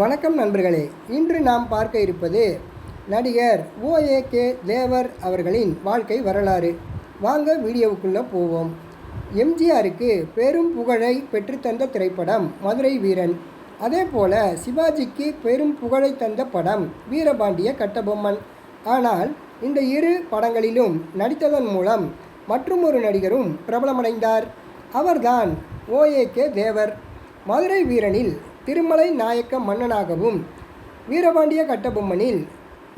வணக்கம் நண்பர்களே. இன்று நாம் பார்க்க இருப்பது நடிகர் ஓஏகே தேவர் அவர்களின் வாழ்க்கை வரலாறு. வாங்க வீடியோவுக்குள்ளே போவோம். எம்ஜிஆருக்கு பெரும் புகழை பெற்றுத்தந்த திரைப்படம் மதுரை வீரன். அதே போல சிவாஜிக்கு பெரும் புகழை தந்த படம் வீரபாண்டிய கட்டபொம்மன். ஆனால் இந்த இரு படங்களிலும் நடித்ததன் மூலம் மற்றுமொரு நடிகரும் பிரபலமடைந்தார். அவர்தான் ஓஏகே தேவர். மதுரை வீரனில் திருமலை நாயக்க மன்னனாகவும் வீரபாண்டிய கட்டபொம்மனில்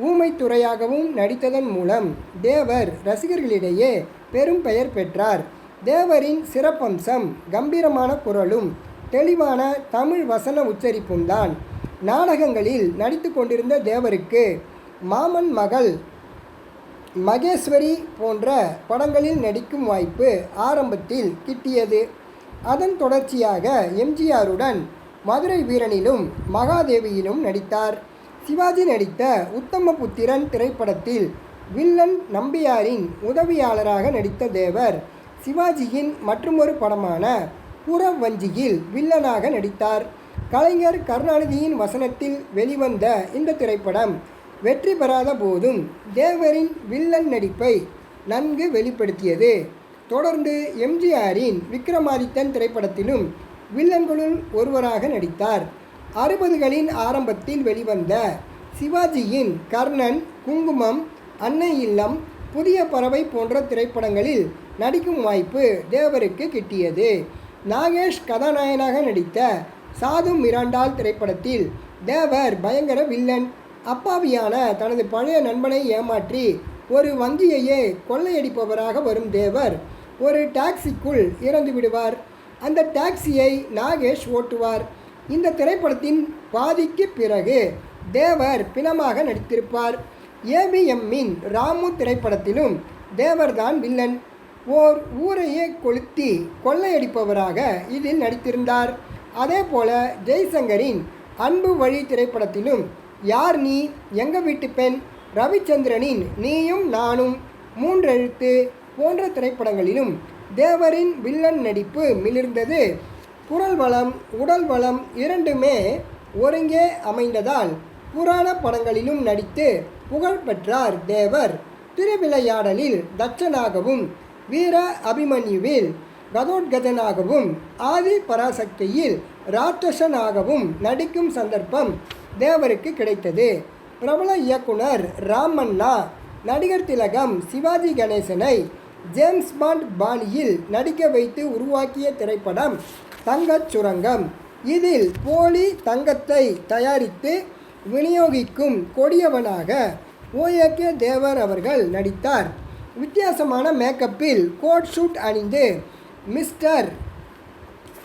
ஊமைத்துறையாகவும் நடித்ததன் மூலம் தேவர் ரசிகர்களிடையே பெரும் பெயர் பெற்றார். தேவரின் சிறப்பம்சம் கம்பீரமான குரலும் தெளிவான தமிழ் வசன உச்சரிப்பும் தான். நாடகங்களில் நடித்து கொண்டிருந்த தேவருக்கு மாமன் மகள் மகேஸ்வரி போன்ற படங்களில் நடிக்கும் வாய்ப்பு ஆரம்பத்தில் கிட்டியது. அதன் தொடர்ச்சியாக எம்ஜிஆருடன் மதுரை வீரனிலும் மகாதேவியிலும் நடித்தார். சிவாஜி நடித்த உத்தமபுத்திரன் திரைப்படத்தில் வில்லன் நம்பியாரின் உதவியாளராக நடித்த தேவர் சிவாஜியின் மற்றுமொரு படமான புறவஞ்சியில் வில்லனாக நடித்தார். கலைஞர் கருணாநிதியின் வசனத்தில் வெளிவந்த இந்த திரைப்படம் வெற்றி பெறாத போதும் தேவரின் வில்லன் நடிப்பை நன்கு வெளிப்படுத்தியது தொடர்ந்து எம்ஜிஆரின் விக்ரமாதித்தன் திரைப்படத்திலும் வில்லன்களுள் ஒருவராக நடித்தார். அறுபதுகளின் ஆரம்பத்தில் வெளிவந்த சிவாஜியின் கர்ணன் குங்குமம் அன்னை இல்லம் புதிய பறவை போன்ற திரைப்படங்களில் நடிக்கும் வாய்ப்பு தேவருக்கு கிட்டியது. நாகேஷ் கதாநாயகனாக நடித்த சாது மிராண்டால் திரைப்படத்தில் தேவர் பயங்கர வில்லன் அப்பாவியான தனது பழைய நண்பனை ஏமாற்றி ஒரு வங்கியையே கொள்ளையடிப்பவராக வரும் தேவர் ஒரு டாக்ஸிக்குள் இறந்து விடுவார் அந்த டாக்ஸியை நாகேஷ் ஓட்டுவார். இந்த திரைப்படத்தின் பாதிக்கு பிறகு தேவர் பிணமாக நடித்திருப்பார். ஏபிஎம்மின் ராமு திரைப்படத்திலும் தேவர்தான் வில்லன். ஓர் ஊரையே கொளுத்தி கொள்ளையடிப்பவராக இதில் நடித்திருந்தார். அதே போல ஜெய்சங்கரின் அன்பு வழி திரைப்படத்திலும் யார் நீ? எங்க வீட்டு பெண்? ரவிச்சந்திரனின் நீயும் நானும். மூன்றெழுத்து போன்ற திரைப்படங்களிலும் தேவரின் வில்லன் நடிப்பு மிளிர்ந்தது. குரல் வளம் உடல் வளம் இரண்டுமே ஒருங்கே அமைந்ததால் புராண படங்களிலும் நடித்து புகழ் பெற்றார் தேவர். திருவிளையாடலில் தட்சனாகவும் வீர அபிமன்யுவில் கதோட்கஜனாகவும் ஆதி பராசக்தியில் ராட்சசனாகவும் நடிக்கும் சந்தர்ப்பம் தேவருக்கு கிடைத்தது. பிரபல இயக்குனர் ராமண்ணா நடிகர் திலகம் சிவாஜி கணேசனை ஜேம்ஸ் பாண்ட் பாணியில் நடிக்க வைத்து உருவாக்கிய திரைப்படம் தங்கச் சுரங்கம். இதில் போலி தங்கத்தை தயாரித்து விநியோகிக்கும் கொடியவனாக ஓஏகே தேவர் அவர்கள் நடித்தார். வித்தியாசமான மேக்கப்பில் கோட் ஷூட் அணிந்து மிஸ்டர்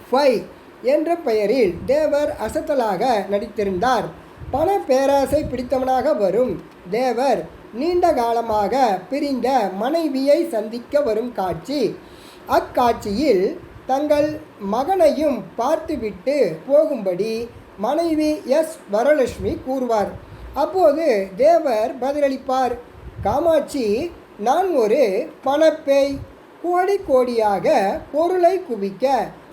ஃபை என்ற பெயரில் தேவர் அசத்தலாக நடித்திருந்தார். பண பேராசை பிடித்தவனாக வரும் தேவர் நீண்ட காலமாக பிரிந்த மனைவியை சந்திக்க வரும் காட்சி. அக்காட்சியில் தங்கள் மகனையும் பார்த்துவிட்டு போகும்படி மனைவி எஸ். வரலட்சுமி கூறுவார். அப்போது தேவர் பதிலளிப்பார் காமாட்சி நான் ஒரு பணப்பேய். கோடி கோடியாக பொருளை குவிக்க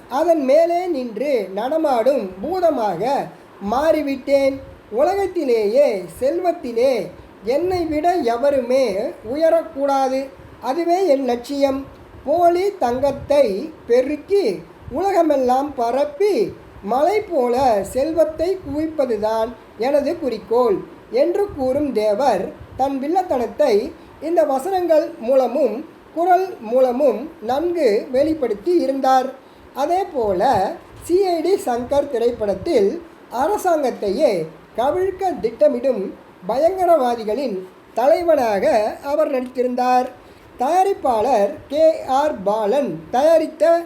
அதன் மேலே நின்று நடமாடும் பூதமாக மாறிவிட்டேன். உலகத்திலேயே செல்வத்திலே என்னை விட எவருமே உயரக்கூடாது. அதுவே என் லட்சியம். போலி தங்கத்தை பெருக்கி உலகமெல்லாம் பரப்பி மலை போல செல்வத்தை குவிப்பதுதான் எனது குறிக்கோள் என்று கூறும் தேவர் தன் வில்லத்தனத்தை இந்த வசனங்கள் மூலமும் குரல் மூலமும் நன்கு வெளிப்படுத்தி இருந்தார். அதே போல சிஐடி சங்கர் திரைப்படத்தில் அரசாங்கத்தையே கவிழ்க்க திட்டமிடும் பயங்கரவாதிகளின் தலைவனாக அவர் நடித்திருந்தார். தயாரிப்பாளர் கே. ஆர். பாலன் தயாரித்த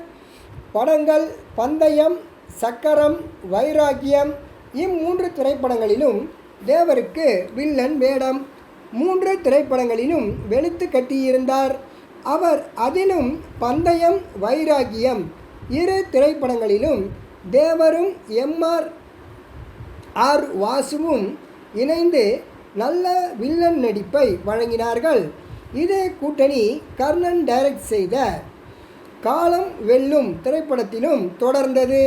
படங்கள் பந்தயம் சக்கரம் வைராக்கியம் இம்மூன்று திரைப்படங்களிலும் தேவருக்கு வில்லன் வேடம். மூன்று திரைப்படங்களிலும் வெளுத்து கட்டியிருந்தார். அவர் அதிலும் பந்தயம் வைராகியம் இரு திரைப்படங்களிலும் தேவரும் எம்ஆர் ஆர். வாசுவும் இணைந்து நல்ல வில்லன் நடிப்பை வழங்கினார்கள். இதே கூட்டணி கர்ணன் டைரக்ட் செய்த காலம் வெல்லும் திரைப்படத்திலும் தொடர்ந்தது.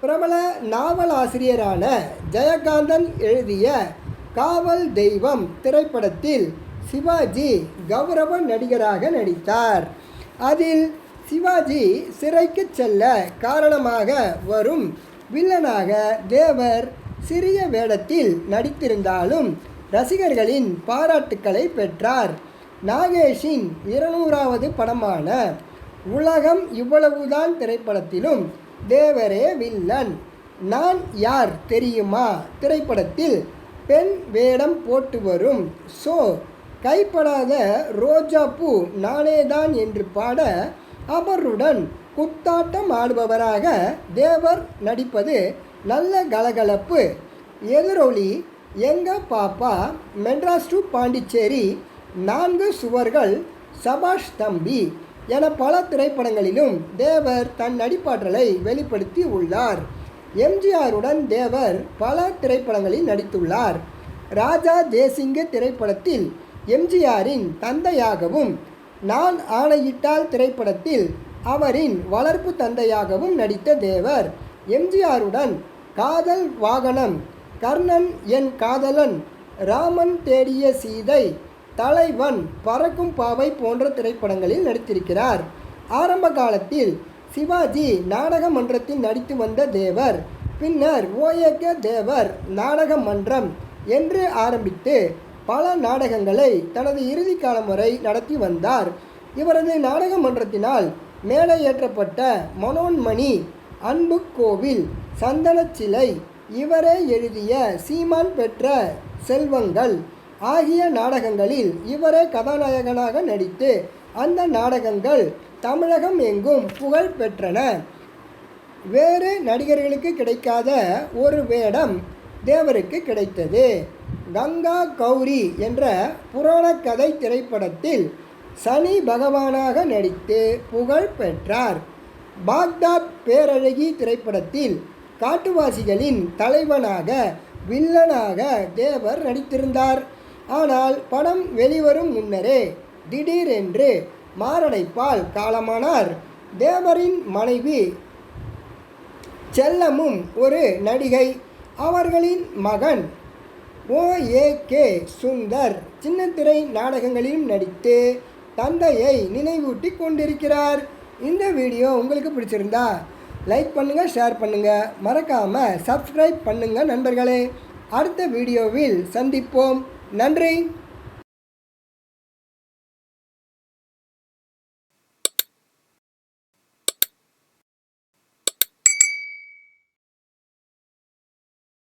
பிரபல நாவலாசிரியரான ஜெயகாந்தன் எழுதிய காவல் தெய்வம் திரைப்படத்தில் சிவாஜி கௌரவ நடிகராக நடித்தார். அதில் சிவாஜி சிறைக்கு செல்ல காரணமாக வரும் வில்லனாக தேவர் சிறிய வேடத்தில் நடித்திருந்தாலும் ரசிகர்களின் பாராட்டுக்களை பெற்றார். நாகேஷின் இருநூறாவது படமான உலகம் இவ்வளவுதான் திரைப்படத்திலும் தேவரே வில்லன். நான் யார் தெரியுமா? திரைப்படத்தில் பெண் வேடம் போட்டு வரும். ஸோ கைப்படாத ரோஜா பூ நானே தான் என்று பாட அவருடன் குத்தாட்டம் ஆடுபவராக தேவர் நடிப்பது நல்ல கலகலப்பு. எதிரொலி எங்க பாப்பா மெட்ராஸ் டு பாண்டிச்சேரி நான்கு சுவர்கள் சபாஷ் தம்பி என பல திரைப்படங்களிலும் தேவர் தன் நடிப்பாற்றலை வெளிப்படுத்தி உள்ளார். எம்ஜிஆருடன் தேவர் பல திரைப்படங்களில் நடித்துள்ளார். ராஜா தேசிங்க திரைப்படத்தில் எம்ஜிஆரின் தந்தையாகவும் நான் ஆணையிட்டால் திரைப்படத்தில் அவரின் வளர்ப்பு தந்தையாகவும் நடித்த தேவர். எம்ஜிஆருடன் காதல் வாகனம் கர்ணன் என் காதலன் ராமன் தேடிய சீதை தலைவன் பறக்கும் பாவை போன்ற திரைப்படங்களில் நடித்திருக்கிறார். ஆரம்ப காலத்தில் சிவாஜி நாடக மன்றத்தில் நடித்து வந்த தேவர் பின்னர் ஓஏகே தேவர் நாடக மன்றம் என்று ஆரம்பித்து பல நாடகங்களை தனது இறுதி காலம் வரை நடத்தி வந்தார். இவரது நாடக மன்றத்தினால் மேலே ஏற்றப்பட்ட மனோன்மணி அன்பு கோவில் சந்தனச் சிலை. இவரே எழுதிய சீமான் பெற்ற செல்வங்கள். ஆகிய நாடகங்களில் இவரே கதாநாயகனாக நடித்து அந்த நாடகங்கள் தமிழகம் எங்கும் புகழ் பெற்றன. வேறு நடிகர்களுக்கு கிடைக்காத ஒரு வேடம் தேவருக்கு கிடைத்தது. கங்கா கௌரி என்ற புராணக்கதை கதை திரைப்படத்தில் சனி பகவானாக நடித்து புகழ் பெற்றார். பாக்தாத் பேரழகி திரைப்படத்தில் காட்டுவாசிகளின் தலைவனாக வில்லனாக தேவர் நடித்திருந்தார். ஆனால் படம் வெளிவரும் முன்னரே திடீரென்று மாரடைப்பால் காலமானார். தேவரின் மனைவி செல்லமும் ஒரு நடிகை. அவர்களின் மகன் ஓ ஏ கே சுந்தர் சின்னத்திரை நாடகங்களிலும் நடித்து தந்தையை நினைவூட்டி கொண்டிருக்கிறார். இந்த வீடியோ உங்களுக்கு பிடிச்சிருந்தா லைக் பண்ணுங்கள் ஷேர் பண்ணுங்கள் மறக்காமல் சப்ஸ்கிரைப் பண்ணுங்கள் நண்பர்களே. அடுத்த வீடியோவில் சந்திப்போம். நன்றி.